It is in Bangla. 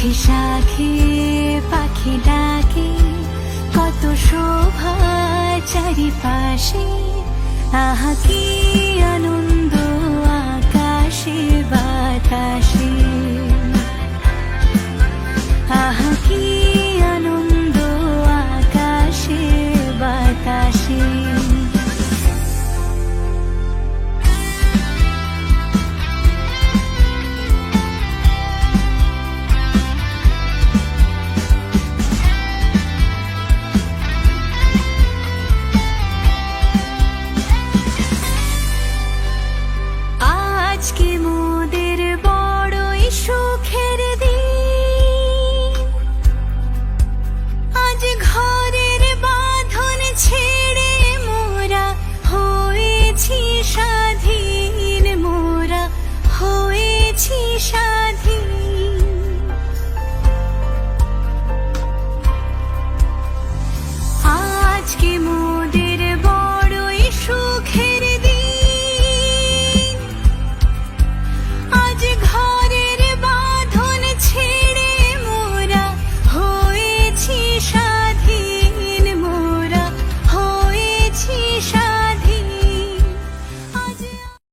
শাখে শাখে পাখি ডাকে কত শোভা চারিপাশে। আহা কি আনন্দ আকাশে বাতাসে। আহা কি শাহ